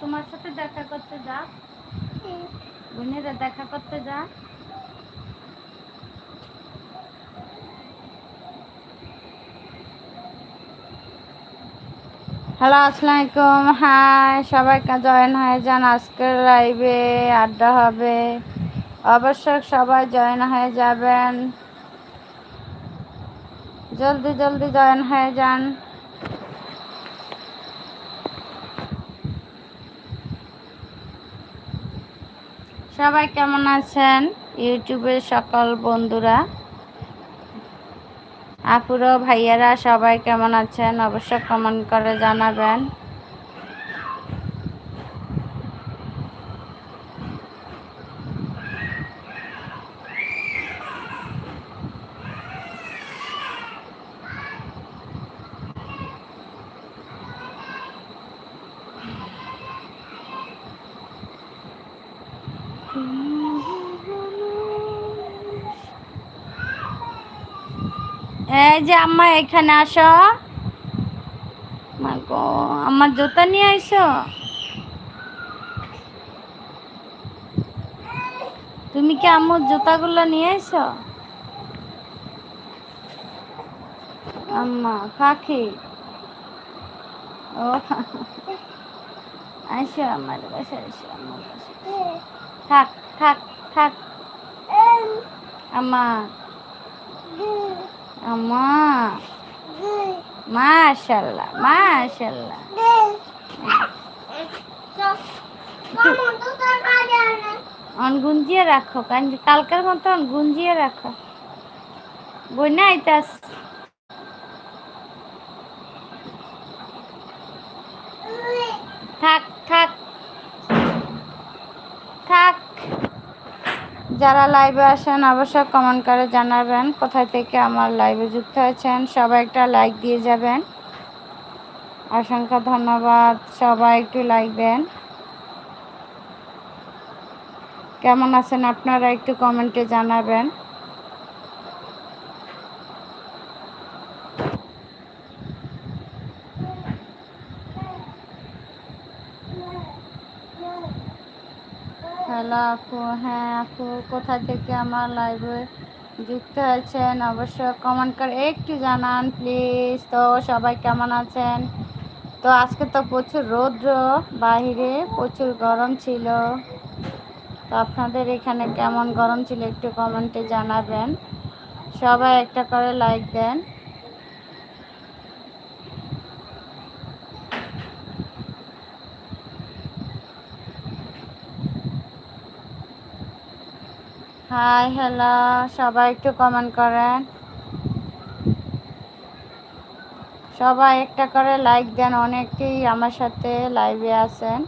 তোমার সাথে দেখা করতে যাক বোনেরা দেখা করতে যা। হ্যালো আসসালামু আলাইকুম হাই সবাইকে জয়েন হয়ে যান আজকের লাইভে আড্ডা হবে। অবশ্যই সবাই জয়েন হয়ে যাবেন। জলদি জলদি জয়েন হয়ে যান। সবাই কেমন আছেন? ইউটিউবের সকল বন্ধুরা। আপুরো ভাইয়ারা সবাই কেমন আছেন? অবশ্য কমেন্ট করে জানাবেন। এই যে আম্মা এখানে আসো। আমার জুতা নিয়ে আইসো। তুমি কি আম্মুর জুতাগুলো নিয়ে আইসো? আম্মা, পাখি। ও, আইসো আমার কাছে আইসো আমার কাছে থাক থাক থাক। আম্মা অন গুঞ্জিয়ে রাখো কালকের মতন গুঞ্জিয়ে রাখো। না আইতাস থাক। যারা লাইভে আসেন, অবশ্যই কমেন্ট করে জানাবেন কোথায় থেকে আমার লাইভে যুক্ত হয়েছেন। সবাই একটা লাইক দিয়ে যাবেন। অসংখ্য ধন্যবাদ। সবাই একটু লাইক দেন। কেমন আছেন আপনারা একটু কমেন্টে জানাবেন। হ্যালো আপু হ্যাঁ আপু কোথা থেকে আমার লাইভে যুক্ত হয়েছেন? অবশ্যই কমেন্ট করে একটু জানান প্লিজ তো সবাই কেমন আছেন? তো আজকে তো প্রচুর রৌদ্র, বাহিরে প্রচুর গরম ছিল। তো আপনাদের এখানে কেমন গরম ছিল একটু কমেন্টে জানাবেন। সবাই একটা করে লাইক দেন। হাই হ্যালো সবাই একটু কমেন্ট করেন। সবাই একটা করে লাইক দেন, অনেকেই আমার সাথে লাইভে আছেন।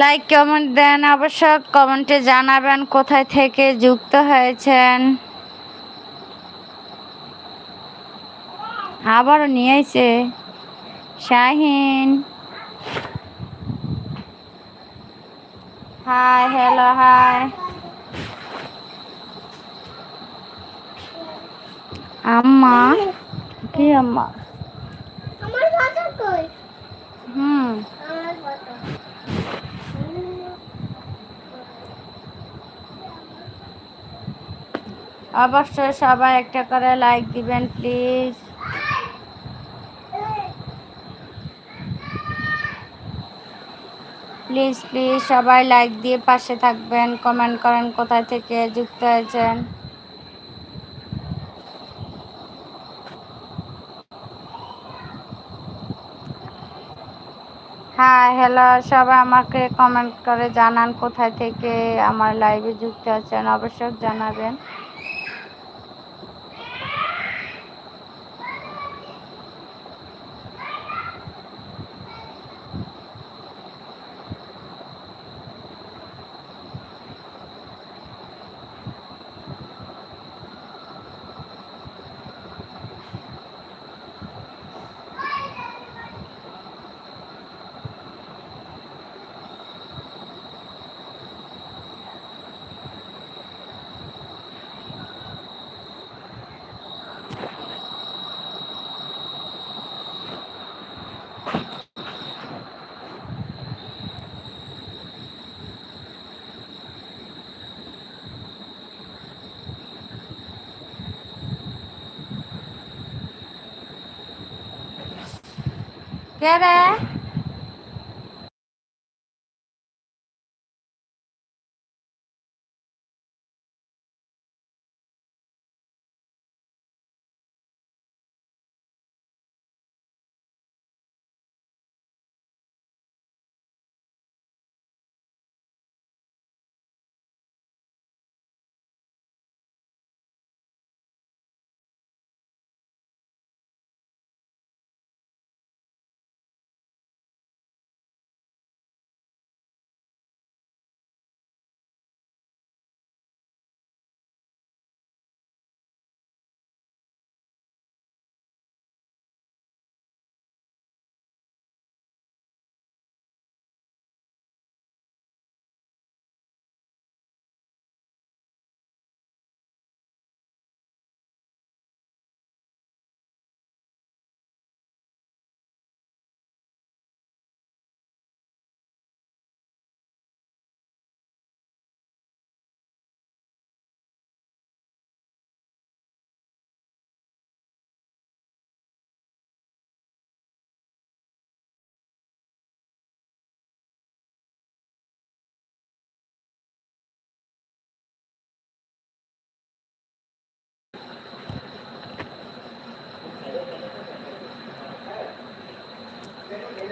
লাইক কমেন্ট দেন, অবশ্য কমেন্টে জানাবেন কোথায় থেকে যুক্ত হয়েছেন। আবারও নিয়ে আইছে। শাহিন। হাই হ্যালো হাই আম্মা কি আম্মা আমার ভাষা কই হুম আমার ভাষা অবশ্যই সবাই একটা করে লাইক দিবেন প্লিজ প্লিজ প্লিজ সবাই লাইক দিয়ে পাশে থাকবেন কমেন্ট করেন কোথায় থেকে যুক্ত হয়েছেন। হ্যাঁ হ্যালো সবাই আমাকে কমেন্ট করে জানান কোথায় থেকে আমার লাইভে যুক্ত আছেন, অবশ্যই জানাবেন। কে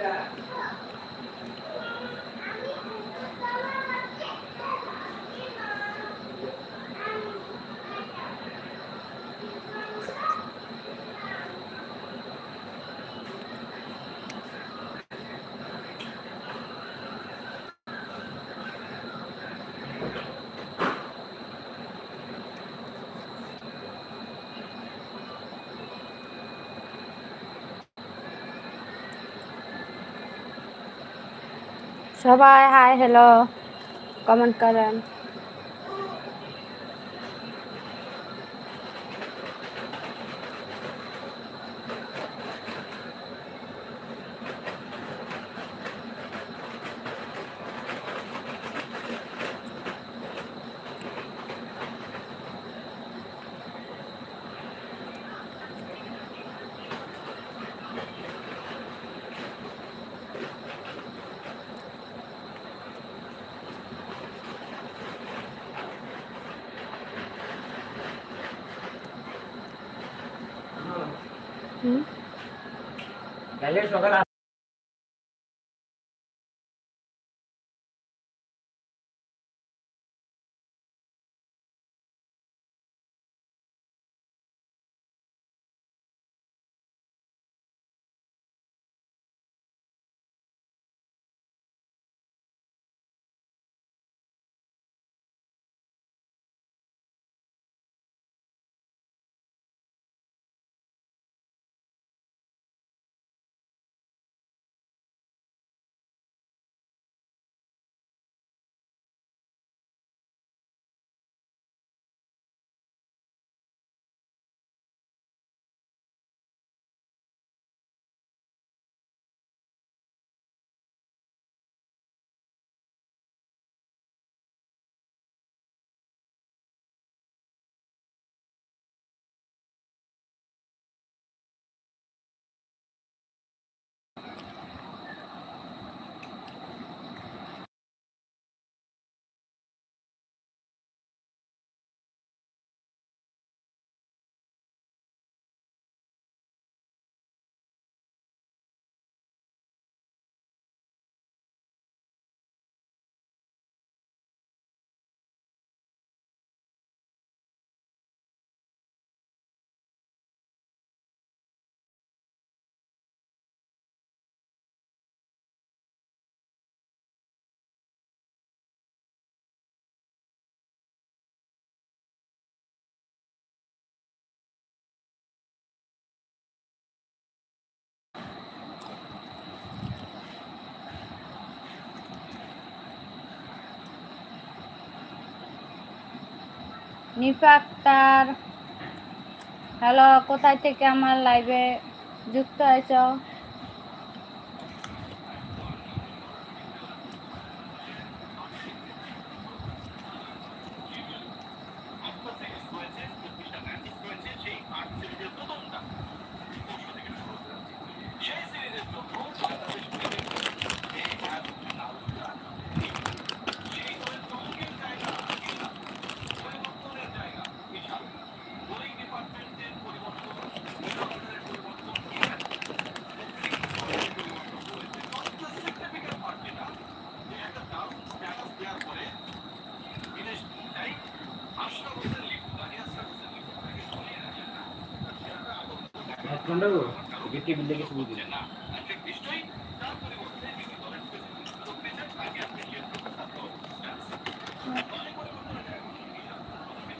that. সবাই হাই হ্যালো কমেন্ট করেন। সকালে নিপা আক্তার হ্যালো কোথায় থেকে আমার লাইভে যুক্ত হয়েছ? হেডফোনটা গো? টেবিল থেকে শুরু দিলেন না।